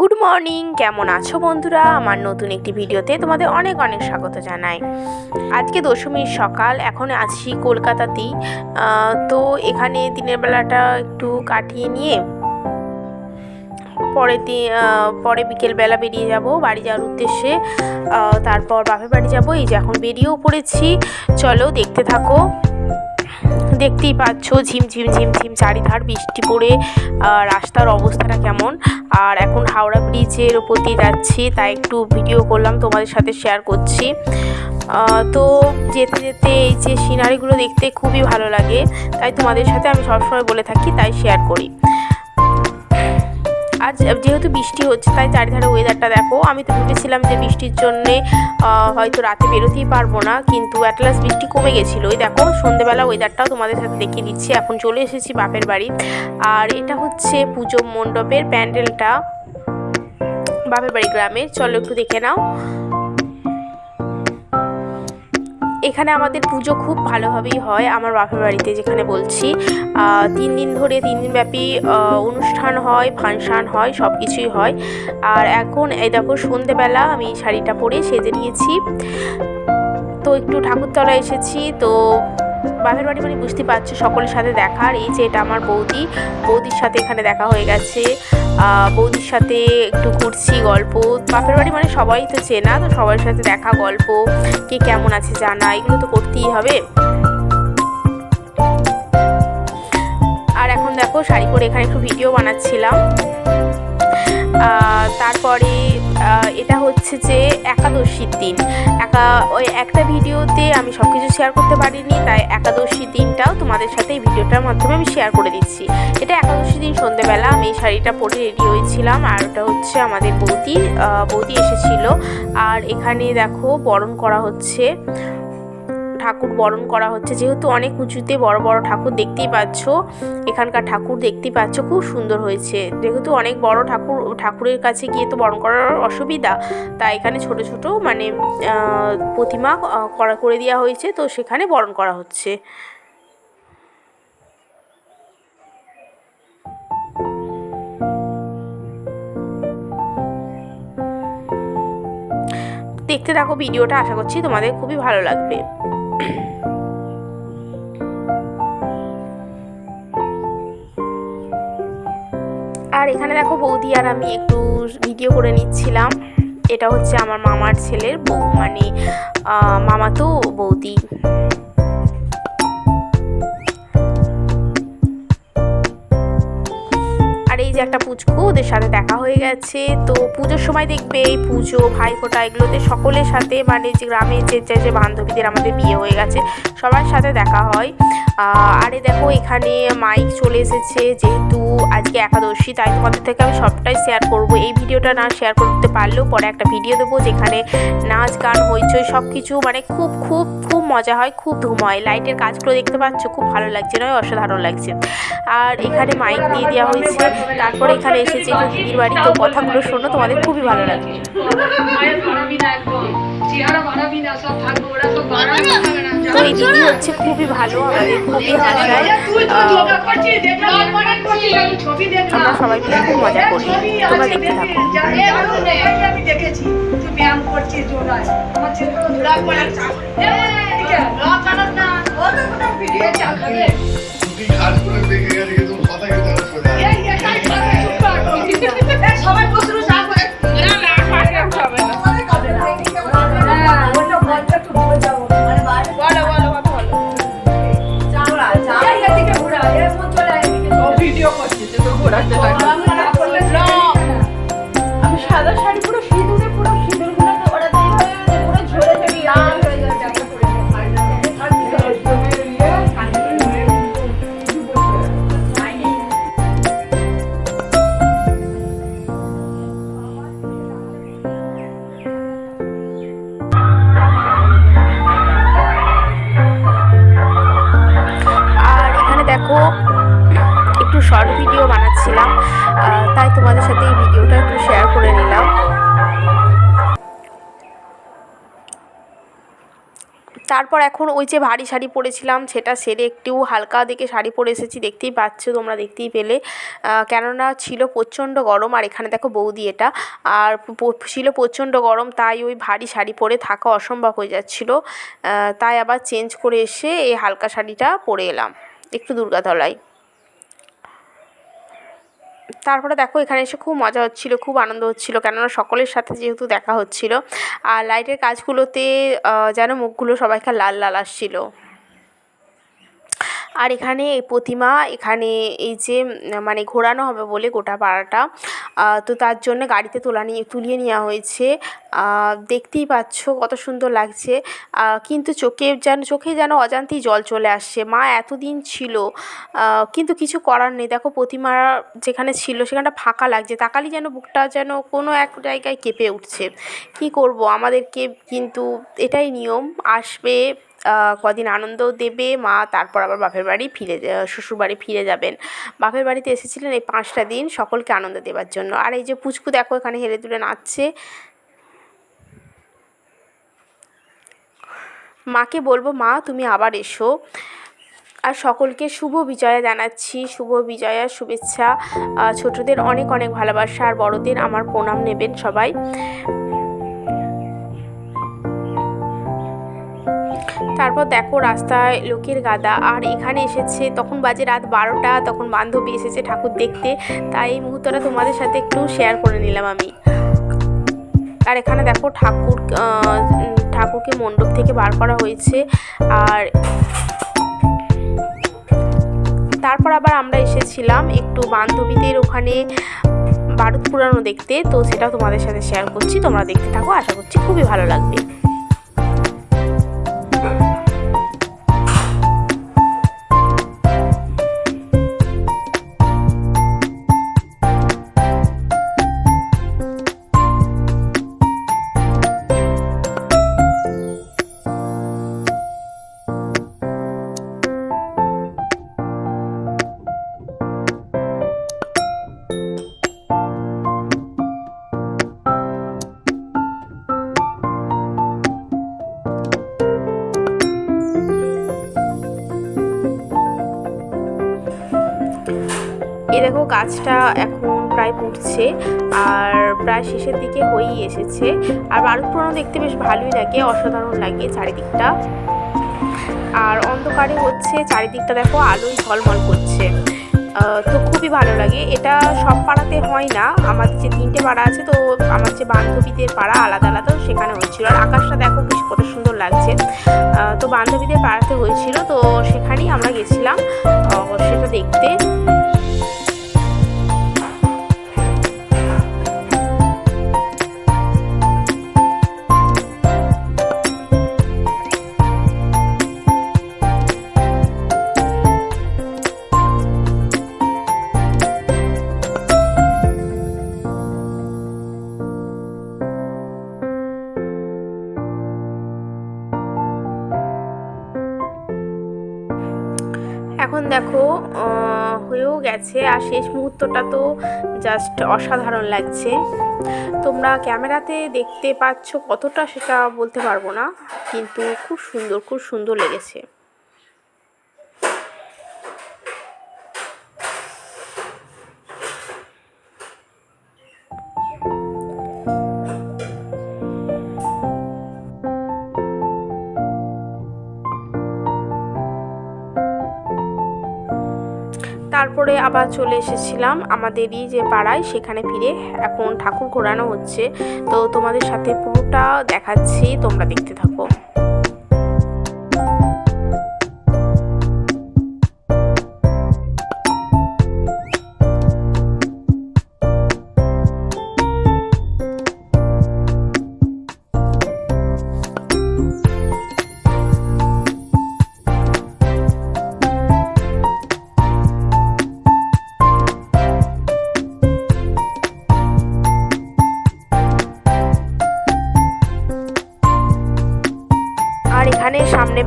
Good morning, কেমন আছো বন্ধুরা? আমার নতুন একটি ভিডিওতে তোমাদের অনেক অনেক স্বাগত জানাই। আজকে দশমীর সকাল, এখন আছি কলকাতাতেই। তো এখানে দিনের বেলাটা একটু কাটিয়ে নিয়ে পরে পরে বিকেলবেলা বেরিয়ে যাব, বাড়ি যাওয়ার উদ্দেশ্যে। তারপর বাপের বাড়ি যাব, এই যে এখন বেরিয়েও পড়েছি। চলো দেখতে থাকো। দেখতেই পাচ্ছ ঝিমঝিম ঝিমঝিম চারিধার বৃষ্টি পড়ে রাস্তার অবস্থাটা কেমন? আর এখন হাওড়া ব্রিজের ওপর দিয়ে যাচ্ছি, তাই একটু ভিডিও করলাম, তোমাদের সাথে শেয়ার করছি। তো যেতে যেতে এই যে সিনারিগুলো দেখতে খুবই ভালো লাগে, তাই তোমাদের সাথে আমি সবসময় বলে থাকি, তাই শেয়ার করি। আজ যেহেতু বৃষ্টি হচ্ছে, তাই চারিধারে ওয়েদারটা দেখো। আমি তো ভেবেছিলাম যে বৃষ্টির জন্যে হয়তো রাতে বেরোতেই পারব না, কিন্তু অ্যাটলাস বৃষ্টি কমে গেছিল। ওই দেখো, সন্ধেবেলা ওয়েদারটাও তোমাদের সাথে দেখিয়ে দিচ্ছি। এখন চলে এসেছি বাপের বাড়ি। আর এটা হচ্ছে পুজো মণ্ডপের প্যান্ডেলটা, বাপের বাড়ি গ্রামে চলো একটু দেখে নাও। এখানে আমাদের পুজো খুব ভালোভাবেই হয় আমার বাপের বাড়িতে, যেখানে বলছি। তিন দিন ধরে তিন দিন ব্যাপী অনুষ্ঠান হয়, ফাংশান হয় সব কিছুই হয়। আর এখন এই দেখো সন্ধেবেলা আমি শাড়িটা পরে সেজে নিয়েছি। তো একটু ঠাকুরতলা এসেছি, তো বাপের বাড়ি মানে বুঝতে পারছ, সকলের সাথে দেখার এই যে এটা আমার বৌদি, বৌদির সাথে এখানে দেখা হয়ে গেছে। বৌদির সাথে একটু ঘুরছি, গল্প। বাপের বাড়ি মানে সবাই তো চেনা, তো সবার সাথে দেখা, গল্প। কে কেমন আছে জানা, এগুলো তো করতেই হবে। আর এখন দেখো, শাড়ি পরে এখানে একটু ভিডিও বানাচ্ছিলাম। তারপরে এটা হচ্ছে যে একাদশীর দিন। একা, ওই একটা ভিডিওতে আমি সব কিছু শেয়ার করতে পারিনি, তাই একাদশীর দিনটাও তোমাদের সাথে এই ভিডিওটার মাধ্যমে আমি শেয়ার করে দিচ্ছি। এটা একাদশীর দিন সন্ধেবেলা, আমি এই শাড়িটা পরে রেডি হয়েছিলাম, আর ওটা হচ্ছে আমাদের বৌদি বৌদি এসেছিল। আর এখানে দেখো, বরণ করা হচ্ছে ঠাকুর বরণ করা হচ্ছে। যেহেতু অনেক উঁচুতে বড় বড় ঠাকুর দেখতেই পাচ্ছ, এখানকার ঠাকুর দেখতেই পাচ্ছ, খুব সুন্দর হয়েছে। যেহেতু অনেক বড় ঠাকুর, ঠাকুরের কাছে গিয়ে তো বরণ করার অসুবিধা, তাই এখানে ছোট ছোট মানে প্রতিমা করা, করে দেওয়া হয়েছে, তো সেখানে বরণ করা হচ্ছে। দেখতে থাকো ভিডিওটা, আশা করছি তোমাদের খুবই ভালো লাগবে। আর এখানে দেখো বৌদি আর আমি একটু ভিডিও করে নিচ্ছিলাম। এটা হচ্ছে আমার মামার ছেলের বউ মানে মামা তো বৌদি। একটা পুচকু ওদের সাথে দেখা হয়ে গেছে। তো পুজোর সময় দেখবে এই পুজো, ভাইফোঁটা এগুলোতে সকলের সাথে মানে যে গ্রামের যে যে বান্ধবীদের আমাদের বিয়ে হয়ে গেছে, সবার সাথে দেখা হয়। আরে দেখো, এখানে মাইক চলে এসেছে যেহেতু আজকে একাদশী, তাই তোমাদের থেকে আমি সবটাই শেয়ার করব। এই ভিডিওটা না শেয়ার করতে পারলেও পরে একটা ভিডিও দেবো যেখানে নাচ, গান, হইচই সব কিছু মানে খুব খুব খুব মজা হয়, খুব ধুম হয় লাইটের কাজগুলো দেখতে পাচ্ছ, খুব ভালো লাগছে, নয়? অসাধারণ লাগছে। আর এখানে মাইক দিয়ে দেওয়া হয়েছে। তারপরে এখানে এসেছে একটু দিদির বাড়ি তো কথাগুলো শোনো, তোমাদের খুবই ভালো একদম। চেহারা বাড়াবি না সব থাকবে, ওরা সব না তো এই দিদি হচ্ছে খুবই ভালো আমাদের খুবই হাসায় আমরা সবাই মিলে খুব মজা করি। তোমরা দেখতে থাকো। আমি দেখেছি তুই ব্যায়াম করছিস যোগায় আমার ছেলে তো যোগা করে। ও তো কোনো ভিডিও চালাবে করে। কথা না। সবাই তোমাদের সাথে এই ভিডিওটা একটু শেয়ার করে নিলাম। তারপর এখন ওই যে ভারী শাড়ি পরেছিলাম, সেটা সেরে একটু হালকা দিকে শাড়ি পরে এসেছি, দেখতেই পাচ্ছ, তোমরা দেখতেই পেলে। কেননা ছিল প্রচণ্ড গরম, আর এখানে দেখো বৌদি এটা। আর ছিল প্রচণ্ড গরম, তাই ওই ভারী শাড়ি পরে থাকা অসম্ভব হয়ে যাচ্ছিল। তাই আবার চেঞ্জ করে এসে এই হালকা শাড়িটা পরে এলাম, একটু দুর্গাতলায়। তারপরে দেখো এখানে এসে খুব মজা হচ্ছিল, খুব আনন্দ হচ্ছিল। কেননা সকলের সাথে যেহেতু দেখা হচ্ছিল, আর লাইটের কাজগুলোতে যেন মুখগুলো সবাইকার লাল লাল আসছিল। আর এখানে এই প্রতিমা, এখানে এই যে মানে ঘোরানো হবে বলে গোটা পাড়াটা তো তার জন্য গাড়িতে তোলা নিয়ে, তুলিয়ে নেওয়া হয়েছে। দেখতেই পাচ্ছ কত সুন্দর লাগছে। কিন্তু চোখে যেন চোখে যেন অজান্তেই জল চলে আসছে। মা এতদিন ছিল কিন্তু কিছু করার নেই। দেখো প্রতিমা যেখানে ছিল সেখানটা ফাঁকা লাগছে। তাকালি যেন বুকটা যেন কোনো এক জায়গায় কেঁপে উঠছে। কী করব? আমাদেরকে কিন্তু এটাই নিয়ম, আসবে কদিন আনন্দ দেবে, মা তারপর আবার বাপের বাড়ি ফিরে যা- শ্বশুর বাড়ি ফিরে যাবেন। বাপের বাড়িতে এসেছিলেন এই পাঁচটা দিন সকলকে আনন্দ দেওয়ার জন্য। আর এই যে পুচকু দেখো, এখানে হেলে দুলে নাচছে। মাকে বলব, মা, তুমি আবার এসো। আর সকলকে শুভ বিজয়া জানাচ্ছি, শুভ বিজয়ার শুভেচ্ছা। ছোটদের অনেক অনেক ভালোবাসা, আর বড়দের আমার প্রণাম নেবেন সবাই। তারপর দেখো রাস্তায় লোকের গাদা। আর এখানে এসেছে, তখন বাজে রাত বারোটা, তখন বান্ধবী এসেছে ঠাকুর দেখতে। তাই এই মুহূর্তটা তোমাদের সাথে একটু শেয়ার করে নিলাম আমি। আর এখানে দেখো ঠাকুর ঠাকুরকে মণ্ডপ থেকে বার করা হয়েছে। আর তারপর আবার আমরা এসেছিলাম একটু বান্ধবীদের ওখানে বারুদ পুরানো দেখতে। তো সেটাও তোমাদের সাথে শেয়ার করছি, তোমরা দেখতে থাকো, আশা করছি খুবই ভালো লাগবে। এ দেখো গাছটা এখন প্রায় ফুটছে আর প্রায় শেষের দিকে হয়েই এসেছে। আর বারুদ দেখতে বেশ ভালোই লাগে, অসাধারণ লাগে চারিদিকটা। আর অন্ধকারে হচ্ছে চারিদিকটা দেখো আলোয় ঝলমল করছে। তো খুবই ভালো লাগে। এটা সব পাড়াতে হয় না, আমাদের যে তিনটে পাড়া আছে, তো আমার যে বান্ধবীদের পাড়া আলাদা আলাদা, সেখানে হচ্ছিল আর আকাশটা দেখো বেশ কত সুন্দর লাগছে। তো বান্ধবীদের পাড়াতে হয়েছিল, তো সেখানেই আমরা গেছিলাম সেটা দেখতে। গেছে আর শেষ মুহূর্তটা তো জাস্ট অসাধারণ লাগছে। তোমরা ক্যামেরাতে দেখতে পাচ্ছ কতটা সেটা বলতে পারব না, কিন্তু খুব সুন্দর খুব সুন্দর লেগেছে। তারপরে আবার চলে এসেছিলাম আমাদেরই যে পাড়ায়, সেখানে ফিরে এখন ঠাকুর ঘোরানো হচ্ছে। তো তোমাদের সাথে পুরোটা দেখাচ্ছি, তোমরা দেখতে থাকো।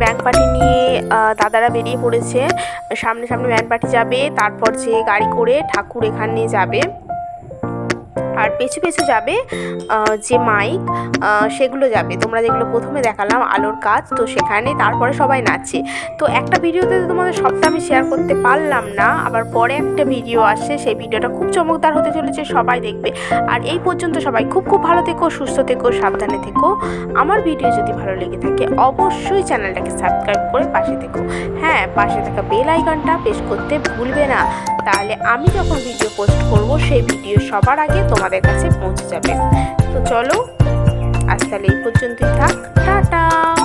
ব্যাংক পার্টি নিয়ে দাদারা বেরিয়ে পড়েছে। সামনে সামনে ব্যাংক পার্টি যাবে, তারপর যে গাড়ি করে ঠাকুর এখানে যাবে। আর পেছু পেছু যাবে যে মাইক সেগুলো যাবে। তোমরা যেগুলো প্রথমে দেখালাম, আলোর কাজ, তো সেখানে তারপরে সবাই নাচছে। তো একটা ভিডিওতে তোমাদের সবটা আমি শেয়ার করতে পারলাম না, আবার পরে একটা ভিডিও আসে সেই ভিডিওটা খুব চমকদার হতে চলেছে, সবাই দেখবে। আর এই পর্যন্ত সবাই খুব খুব ভালো থেকো, সুস্থ থেকো, সাবধানে থেকো। আমার ভিডিও যদি ভালো লেগে থাকে, অবশ্যই চ্যানেলটাকে সাবস্ক্রাইব করে পাশে থেকো। হ্যাঁ পাশে থাকা বেল আইকনটা প্রেস করতে ভুলবে না। তাহলে আমি যখন ভিডিও পোস্ট করব, সেই ভিডিও সবার আগে তোমাদের কাছে পৌঁছে যাবে। তো চলো আজ তাহলে এই পর্যন্তই থাক। টাটা!